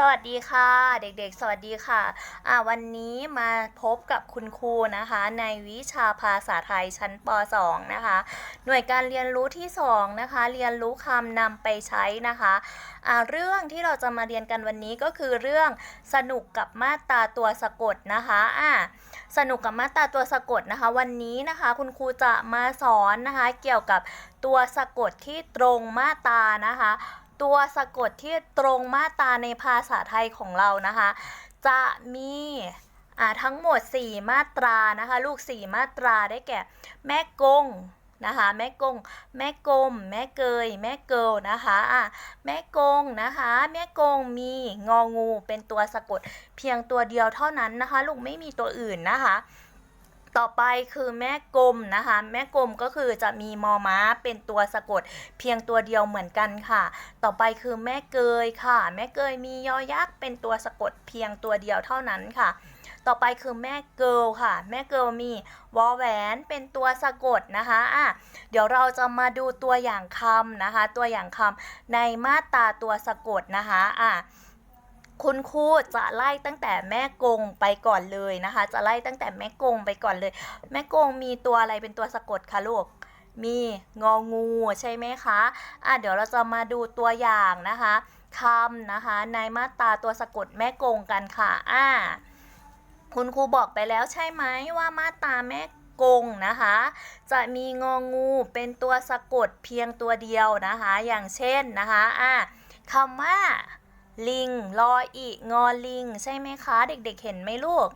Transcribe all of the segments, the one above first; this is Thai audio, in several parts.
สวัสดีค่ะเด็กๆ สวัสดีค่ะอ่าวันนี้มาพบกับคุณครูนะคะ ในวิชาภาษาไทยชั้นป .2 นะคะ หน่วยการเรียนรู้ที่ 2 นะคะ เรียนรู้คำนำไปใช้นะคะอ่าเรื่องที่เราจะมาเรียนกันวันนี้ก็คือเรื่องสนุกกับมาตราตัวสะกดนะคะอ่าสนุกกับมาตราตัวสะกดนะคะ วันนี้นะคะคุณครูจะมาสอนนะคะ เกี่ยวกับตัวสะกดที่ตรงมาตรานะคะ ตัวสะกดที่ตรงมาตราในภาษาไทยของเรานะคะ จะมีทั้งหมด 4 มาตรานะคะ ลูก 4 มาตราได้แก่ แม่กงนะคะแม่กง แม่กลม แม่เกย แม่เกิลนะคะอะแม่กงนะคะ แม่กงมีงองูเป็นตัวสะกด เพียงตัวเดียวเท่านั้นนะคะ ลูกไม่มีตัวอื่นนะคะ ต่อไปคือแม่กลมนะคะ แม่กลมก็คือจะมีมอม้าเป็นตัวสะกด เพียงตัวเดียวเหมือนกันค่ะ ต่อไปคือแม่เกยค่ะ แม่เกยมียอยักษ์เป็นตัวสะกดเพียงตัวเดียวเท่านั้นค่ะ ต่อไปคือแม่เกิลค่ะ แม่เกิลมีวอแหวนเป็นตัวสะกดนะคะอะเดี๋ยวเราจะมาดูตัวอย่างคำนะคะ ตัวอย่างคำในมาตราตัวสะกดนะคะอะ คุณครูจะไล่ตั้งแต่แม่กงไปก่อนเลยนะคะ จะไล่ตั้งแต่แม่กงไปก่อนเลย แม่กงมีตัวอะไรเป็นตัวสะกดคะลูก มีงองูใช่ไหมคะอะเดี๋ยวเราจะมาดูตัวอย่างนะคะคำนะคะ ในมาตราตัวสะกดแม่กงกันค่ะอ่าคุณครูบอกไปแล้วใช่ไหมว่ามาตราแม่กงนะคะ จะมีงองูเป็นตัวสะกดเพียงตัวเดียวนะคะ อย่างเช่นนะคะอะคำว่า ลิงรออีงอลิง ใช่ไหมคะ เด็กๆเห็นไหมลูก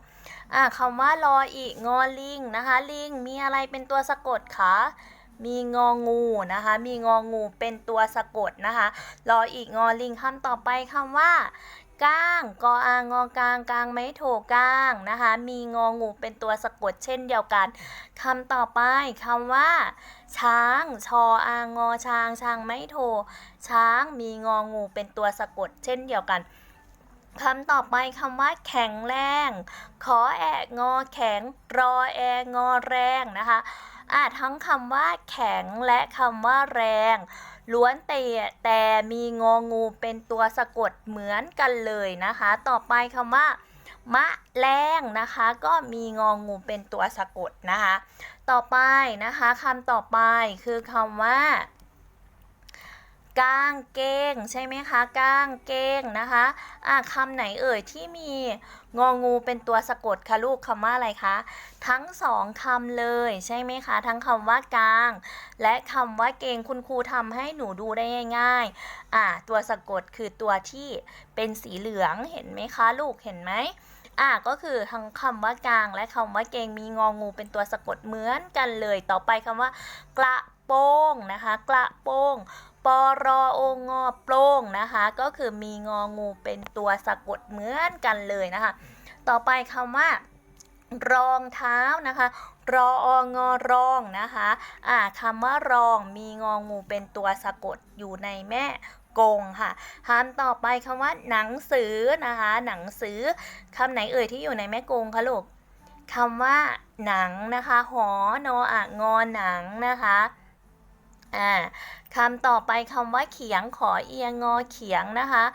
อ่าคำว่ารออีงอลิงนะคะ ลิงมีอะไรเป็นตัวสะกดคะมีงองูนะคะ มีงองูเป็นตัวสะกดนะคะ รออีกงอลิงคำต่อไปคำว่าก้างกออางอกลางกลางไม่โถก้างนะคะ มีงองูเป็นตัวสะกดเช่นเดียวกันคำต่อไปคำว่า ช้างชออางอช้างช้างไม่โท ช้างมีงองูเป็นตัวสะกด เช่นเดียวกันคำต่อไปคำว่าแข็งแรง ขอแอกงอแข็ง รอแองอแรงนะคะอะทั้งคำว่าแข็งและคำว่าแรง ล้วนแต่แต่มีงองูเป็นตัวสะกดเหมือนกันเลยนะคะ ต่อไปคำว่ามะแรงนะคะ ก็มีงองูเป็นตัวสะกดนะคะ ต่อไปนะคะคำต่อไปคือคำว่า ก้างเก้งใช่ไหมคะก้างเก้งนะคะอะคำไหนเอ่ยที่มีงองูเป็นตัวสะกดคะลูกคำว่าอะไรคะ ทั้งสองคำเลยใช่ไหมคะ ทั้งคำว่ากาง และคำว่าเกงคุณครูทำให้หนูดูได้ง่ายๆอะตัวสะกดคือตัวที่เป็นสีเหลืองเห็นไหมคะ ลูกเห็นไหมอะก็คือทั้งคำว่ากลางและคำว่าเกงมีงองูเป็นตัวสะกดเหมือนกันเลย ต่อไปคำว่ากระโปงนะคะ กระโปง ปรอโองอโปร่งนะคะ ก็คือมีงองูเป็นตัวสะกดเหมือนกันเลยนะคะ ต่อไปคำว่ารองเท้านะคะ รอองอรองนะคะอ่าคำว่ารองมีงองูเป็นตัวสะกดอยู่ในแม่กงค่ะคำต่อไปคำว่าหนังสือนะคะ หนังสือคำไหนเอ่ยที่อยู่ในแม่กงคะลูกคำว่าหนังนะคะ หอนออะงอหนังนะคะ อ่าคำต่อไปคำว่าเขียงขอเอียงงอเขียงนะคะ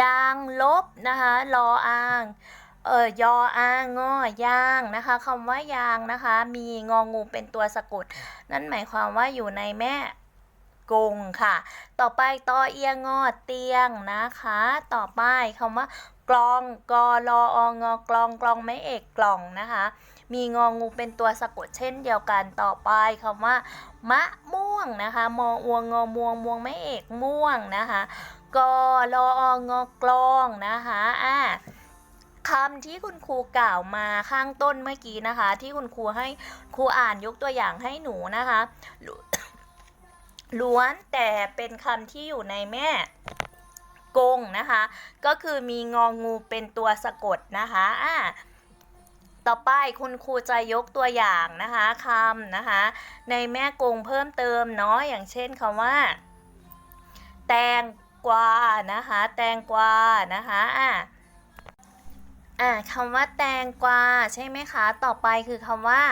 ยางลบนะคะรออ่างเออยออางอยางนะคะคำว่ายางนะคะ มีงองูเป็นตัวสะกด นั่นหมายความว่าอยู่ในแม่กงค่ะ ต่อไปตอเอียงอเตียงนะคะ ต่อไปคำว่ากลองกอรอองอกลองกลองไม่เอกกล่องนะคะ มีงองูเป็นตัวสะกดเช่นเดียวกันต่อไปคำว่ามะม่วงนะคะมออวงงอมวงมวงไม่เอกม่วงนะคะกอรองอกลองนะคะอ่าคำที่คุณครูกล่าวมาข้างต้นเมื่อกี้นะคะ ที่คุณครูให้ครูอ่านยกตัวอย่างให้หนูนะคะล้วนล้วนแต่เป็นคำที่อยู่ในแม่กงนะคะ ก็คือมีงองูเป็นตัวสะกดนะคะอะ ต่อไปคุณครูจะยกตัวอย่างนะคะคำนะคะ ในแม่กงเพิ่มเติมเนาะอย่างเช่นคำว่า แตงกวานะคะ แตงกวานะคะอะอ่าคำว่าแตงกวาใช่ไหมคะ ต่อไปคือคำว่า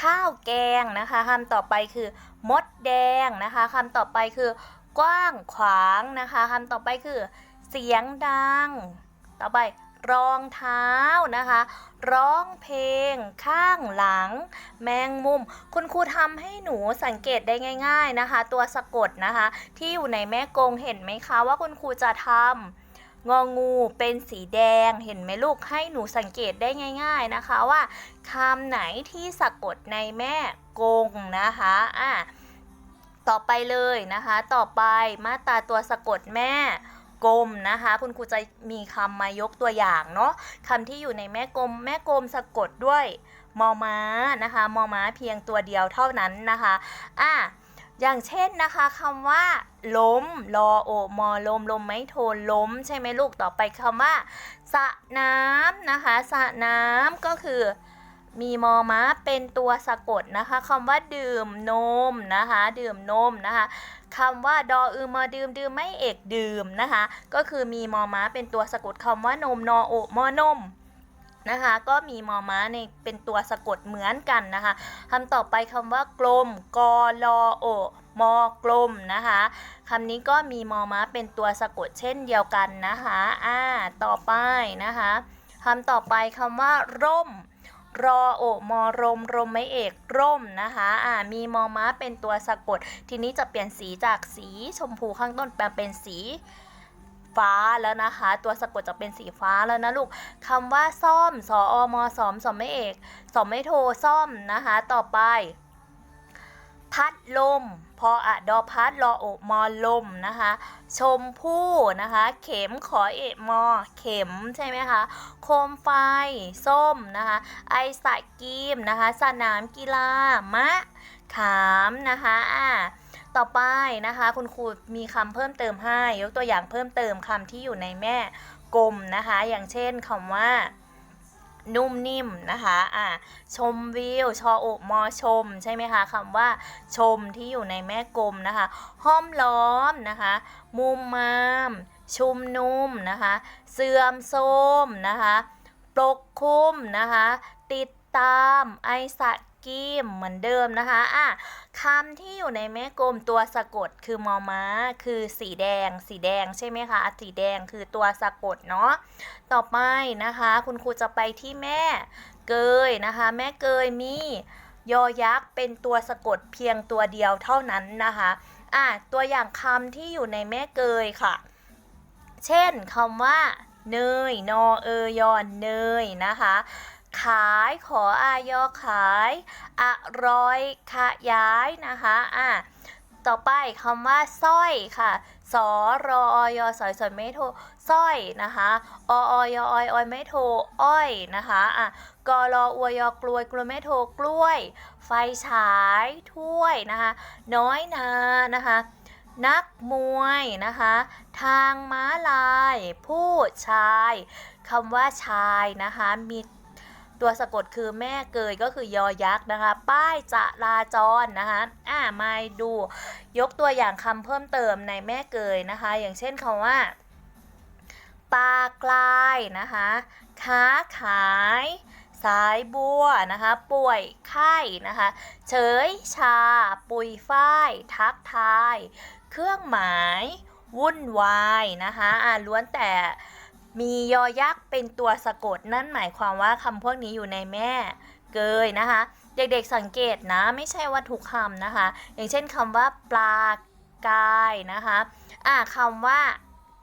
ข้าวแกงนะคะคำต่อไปคือ มดแดงนะคะคำต่อไปคือกว้างขวางนะคะคำต่อไปคือ เสียงดัง ต่อไป รองเท้านะคะ ร้องเพลง ข้างหลัง แมงมุม คุณครูทำให้หนูสังเกตได้ง่าย ๆนะคะ ตัวสะกดนะคะ ที่อยู่ในแม่กงเห็นไหมคะว่าคุณครูจะทำงองูเป็นสีแดงเห็นไหมลูกให้หนูสังเกตได้ง่าย ๆนะคะว่าคำไหนที่สะกดในแม่กงนะคะอะต่อไปเลยนะคะ ต่อไปมาตราตัวสะกดแม่ กลมนะคะ คุณครูจะมีคำมายกตัวอย่างเนาะคำที่อยู่ในแม่กลม แม่กลมสะกดด้วยมอม้านะคะมอม้าเพียงตัวเดียวเท่านั้นนะคะอะอย่างเช่นนะคะคำว่า ล้มรอโอมอลมลมไม่โทนล้ม ใช่ไหมลูกต่อไปคำว่าสระน้ำนะคะสระน้ำก็คือ มีมอม้าเป็นตัวสะกดนะคะคำว่าดื่มนมนะคะ ดื่มนมนะคะคำว่าดออือมาดื่มดื่มไม่เอกดื่มนะคะ ก็คือมีมอม้าเป็นตัวสะกดคำว่านมนอโอมอนมนะคะก็มีมอม้าในเป็นตัวสะกดเหมือนกันนะคะคำต่อไปคำว่ากลมกอลอโอมอกลมนะคะคำนี้ก็มีมอม้าเป็นตัวสะกดเช่นเดียวกันนะคะอ่าต่อไปนะคะคำต่อไปคำว่าร่ม รอโอมอรมรมไม่เอกร่มนะคะอ่ามีมอม้าเป็นตัวสะกด ทีนี้จะเปลี่ยนสีจากสีชมพูข้างต้นแปลเป็นสีฟ้าแล้วนะคะ ตัวสะกดจะเป็นสีฟ้าแล้วนะลูกคำว่าซ่อมสออมอสอมสอมไม่เอกสอมไม่โทซ่อมนะคะ ต่อไป พัดลม พออะดอพัดรอโอมอลมนะคะ ชมพู่นะคะ เข็มขอเอมอ เข็มใช่ไหมคะ โคมไฟ ส้มนะคะ ไอสกีมนะคะ สนามกีฬามะ ขามนะคะอ่าต่อไปนะคะ คุณครูมีคำเพิ่มเติมให้ ยกตัวอย่างเพิ่มเติมคำที่อยู่ในแม่กลมนะคะ อย่างเช่นคำว่า นุ่มนิ่มนะคะอ่าชมวิว ชอโอบมอชม ใช่ไหมคะคำว่าชมที่อยู่ในแม่กลมนะคะ ห้อมล้อมนะคะ มุมมาม ชุมนุมนะคะ เสื่อมโทรมนะคะ ปกคลุมนะคะ ติดตาม ไอสั กีมเหมือนเดิมนะคะอะคำที่อยู่ในแม่กลมตัวสะกดคือมอม้า คือสีแดง สีแดงใช่ไหมคะ สีแดงคือตัวสะกดเนาะ ต่อไปนะคะ คุณครูจะไปที่แม่เกยนะคะ แม่เกยมียอยักษ์เป็นตัวสะกดเพียงตัวเดียวเท่านั้นนะคะอะตัวอย่างคำที่อยู่ในแม่เกยค่ะ เช่นคำว่าเนย นอเอยอนเนยนะคะ ขายขออายอขายอร่อยขยายนะคะอะต่อไปคำว่าสร้อยค่ะ สอรออยสอยสอยไม่โทสร้อยนะคะอออยออยออยไม่โทอ้อยนะคะอะกอรออวยอกลวยกลวยไม่โทกล้วย ไฟฉายถ้วยนะคะ น้อยนานะคะ นักมวยนะคะ ทางม้าลาย ผู้ชายคำว่าชายนะคะมี ตัวสะกดคือแม่เกยก็คือยอยักษ์นะคะ ป้ายจราจรนะคะอ่ามาดูยกตัวอย่างคำเพิ่มเติมในแม่เกยนะคะ อย่างเช่นคำว่าปลากลายนะคะค้าขายสายบัวนะคะ ป่วยไข้นะคะ เฉยชา ปุยฝ้าย ทักทาย เครื่องหมาย วุ่นวายนะคะอ่าล้วนแต่ มียอยักษ์เป็นตัวสะกดนั่นหมายความว่าคำพวกนี้อยู่ในแม่เกยนะคะ เด็กๆสังเกตนะไม่ใช่ว่าทุกคำนะคะ อย่างเช่นคำว่าปลากายนะคะอ่าคำว่า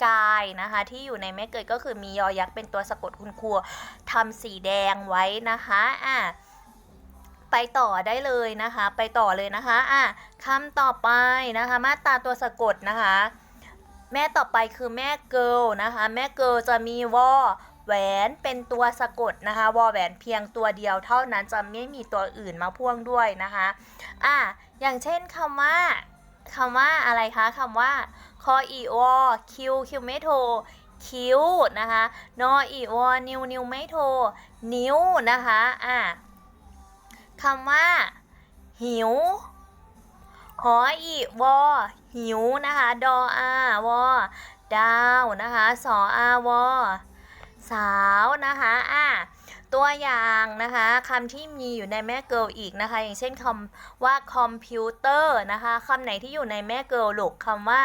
กายนะคะที่อยู่ในแม่เกยก็คือมียอยักษ์เป็นตัวสะกดคุณครูทำสีแดงไว้นะคะอ่าไปต่อได้เลยนะคะ ไปต่อเลยนะคะอะคำต่อไปนะคะ มาตราตัวสะกดนะคะ แม่ต่อไปคือแม่เกิลนะคะ แม่เกิลจะมีวอแหวนเป็นตัวสะกดนะคะ วอแหวนเพียงตัวเดียวเท่านั้นจะไม่มีตัวอื่นมาพ่วงด้วยนะคะอะอย่างเช่นคำว่าคำว่าอะไรคะคำว่าคออีวอคิวคิวไม่โทคิ้วนะคะนออีวอนิวนิวไม่โทนิ้วนะคะอะคำว่าหิว หออีวอหิวนะคะดออาวอดาวนะคะสออาวอสาวนะคะอะตัวอย่างนะคะคำที่มีอยู่ในแม่เกิลอีกนะคะ อย่างเช่นคำว่าคอมพิวเตอร์นะคะคำไหนที่อยู่ในแม่เกิลลูกคำว่า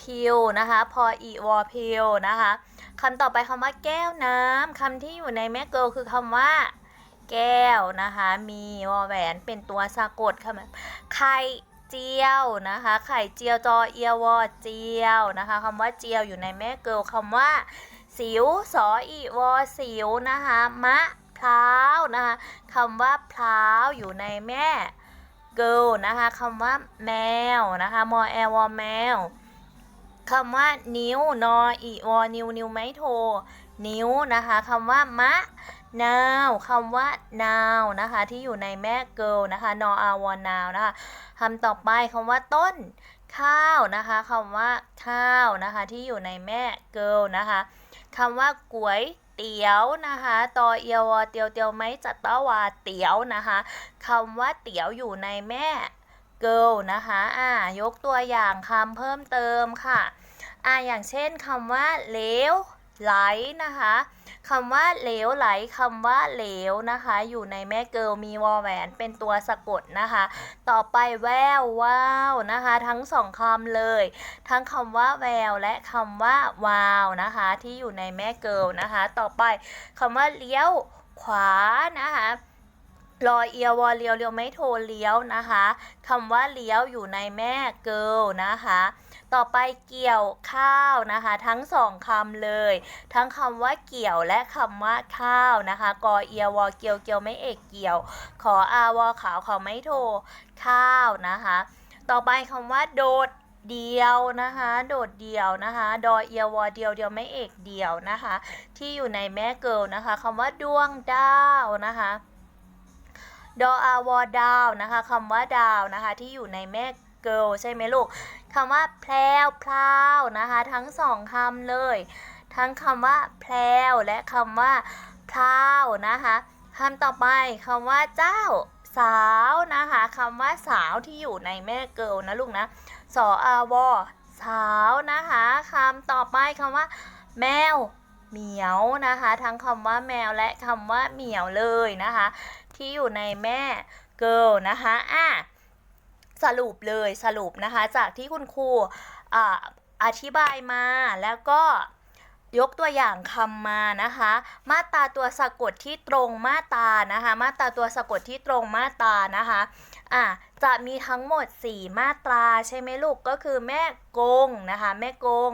พิวนะคะพออีวอพิวนะคะคำต่อไปคำว่าแก้วน้ำคำที่อยู่ในแม่เกิลคือคำว่า แก้วนะคะ มีวอแหวนเป็นตัวสะกดคำไข่เจียวนะคะ ไข่เจียวจอเอียวอเจียวนะคะคำว่าเจียวอยู่ในแม่เกิลคำว่า สิวสออีวอสิวนะคะมะพร้าวนะคะคำว่าพร้าวอยู่ในแม่ เกิลนะคะคำว่าแมวนะคะมอแอวอแมวคำว่านิ้วนออีวอนิวนิ้วไม่โท นิ้วนะคะคำว่ามะ นาวคำว่านาวนะคะ ที่อยู่ในแม่เกิลนะคะนออาวอนาวนะคะคำต่อไปคำว่าต้น ข้าวนะคะคำว่าข้าวนะคะ ที่อยู่ในแม่เกิลนะคะคำว่าก๋วยเตี๋ยวนะคะตอเอียวเตียวเตียวไม่จัดต้อวาเตี๋ยวนะคะคำว่าเตี๋ยวอยู่ในแม่เกิลนะคะอ่ายกตัวอย่างคำเพิ่มเติมค่ะอ่าอย่างเช่นคำว่าเหลว ไหลนะคะคำว่าเหลวไหลคำว่าเหลวนะคะ อยู่ในแม่เกิลมีวอแหวนเป็นตัวสะกดนะคะ ต่อไปแววว้าวนะคะ ทั้งสองคำเลย ทั้งคำว่าแววและคำว่าวาวนะคะ ที่อยู่ในแม่เกิลนะคะ ต่อไปคำว่าเลี้ยวขวานะคะ รอเอียววอเลียวเลียวไม่โทรเลี้ยวนะคะคำว่าเลี้ยวอยู่ในแม่เกิลนะคะ ต่อไปเกี่ยวข้าวนะคะ ทั้งสองคำเลย ทั้งคำว่าเกี่ยวและคำว่าข้าวนะคะกอเอียววอเกียวเกียวไม่เอกเกี่ยว ขออาวอขาวขอไม่โทข้าวนะคะ ต่อไปคำว่าโดดเดียวนะคะ โดดเดียวนะคะ ดอเอียววอเดียวเดียวไม่เอกเดียวนะคะ ที่อยู่ในแม่เกิลนะคะคำว่าดวงดาวนะคะ ดออาวอดาวนะคะคำว่าดาวนะคะที่อยู่ในแม่เกิลใช่ไหมลูกคำว่าแพลวพราวนะคะ ทั้งสองคำเลย ทั้งคำว่าแพลวและคำว่าพราวนะคะคำต่อไปคำว่าเจ้าสาวนะคะคำว่าสาวที่อยู่ในแม่เกิลนะลูกนะสออาวอสาวนะคะคำต่อไปคำว่า แมวเหมียวนะคะ ทั้งคำว่าแมวและคำว่าเหมียวเลยนะคะ ที่อยู่ในแม่เกิลนะคะอะสรุปเลยสรุปนะคะจากที่คุณครูอ่าอธิบายมาแล้วก็ยกตัวอย่างคำมานะคะ มาตาตัวสะกดที่ตรงมาตานะคะ มาตาตัวสะกดที่ตรงมาตานะคะอะจะมีทั้งหมด 4 มาตราใช่ไหมลูกก็คือแม่กงนะคะ แม่กง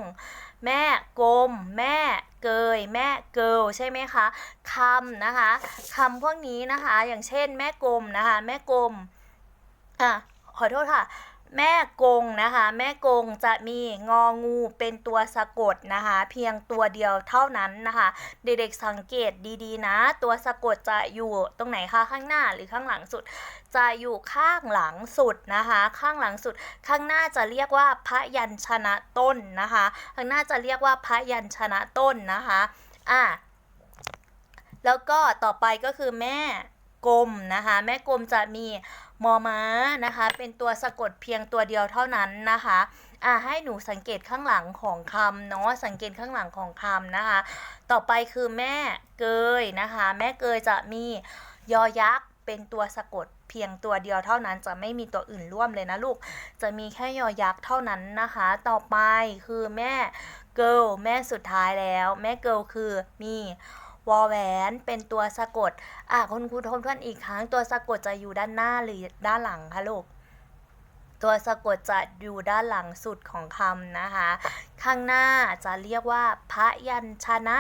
แม่กลม แม่เกย แม่เกิลใช่ไหมคะคำนะคะคำพวกนี้นะคะ อย่างเช่น แม่กลมนะคะ แม่กลมอะขอโทษค่ะ แม่กงนะคะ แม่กงจะมีงองูเป็นตัวสะกดนะคะ เพียงตัวเดียวเท่านั้นนะคะ เด็กๆสังเกตดีๆนะ ตัวสะกดจะอยู่ตรงไหนคะข้างหน้าหรือข้างหลังสุด จะอยู่ข้างหลังสุดนะคะ ข้างหลังสุด ข้างหน้าจะเรียกว่าพระยัญชนะต้นนะคะ ข้างหน้าจะเรียกว่าพระยัญชนะต้นนะคะอะแล้วก็ต่อไปก็คือแม่กลมนะคะ แม่กลมจะมี มอม้านะคะ เป็นตัวสะกดเพียงตัวเดียวเท่านั้นนะคะอะให้หนูสังเกตข้างหลังของคำเนาะสังเกตข้างหลังของคำนะคะ ต่อไปคือแม่เกยนะคะ แม่เกยจะมียอยักษ์เป็นตัวสะกดเพียงตัวเดียวเท่านั้นจะไม่มีตัวอื่นร่วมเลยนะลูก จะมีแค่ยอยักษ์เท่านั้นนะคะ ต่อไปคือแม่เกิลแม่สุดท้ายแล้ว แม่เกิลคือมี วอแหวนเป็นตัวสะกด อะคุณครูทบทวนอีกครั้ง ตัวสะกดจะอยู่ด้านหน้าหรือด้านหลังคะลูก ตัวสะกดจะอยู่ด้านหลังสุดของคำนะคะ ข้างหน้าจะเรียกว่าพระยัญชนะ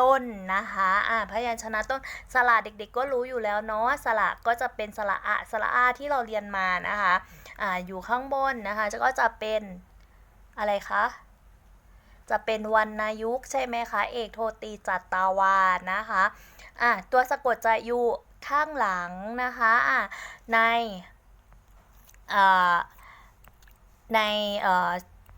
ต้นนะคะอ่าพยัญชนะต้น สระเด็กๆ ก็รู้อยู่แล้วเนาะ สระก็จะเป็นสระอะ สระอาที่เราเรียนมานะคะ อ่า อยู่ข้างบนนะคะ ก็จะเป็นอะไรคะ จะเป็นวรรณยุกใช่ไหมคะ เอกโทตีจัตตาวานะคะอะตัวสะกดจะอยู่ข้างหลังนะคะอะในอ่าในเอ่อ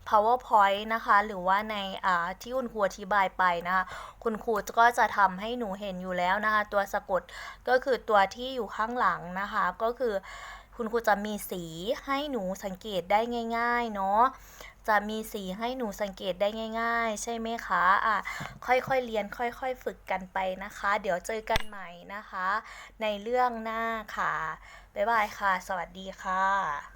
powerpoint นะคะ หรือว่าในอ่าที่คุณครูอธิบายไปนะคะ คุณครูก็จะทำให้หนูเห็นอยู่แล้วนะคะ ตัวสะกดก็คือตัวที่อยู่ข้างหลังนะคะ ก็คือคุณครูจะมีสีให้หนูสังเกตได้ง่าย ๆ เนาะ จะมีสีให้หนูสังเกตได้ง่าย ๆ ใช่ไหมคะอะค่อยๆเรียนค่อยๆฝึกกันไปนะคะ เดี๋ยวเจอกันใหม่นะคะ ในเรื่องหน้าค่ะบ๊ายบายค่ะ สวัสดีค่ะ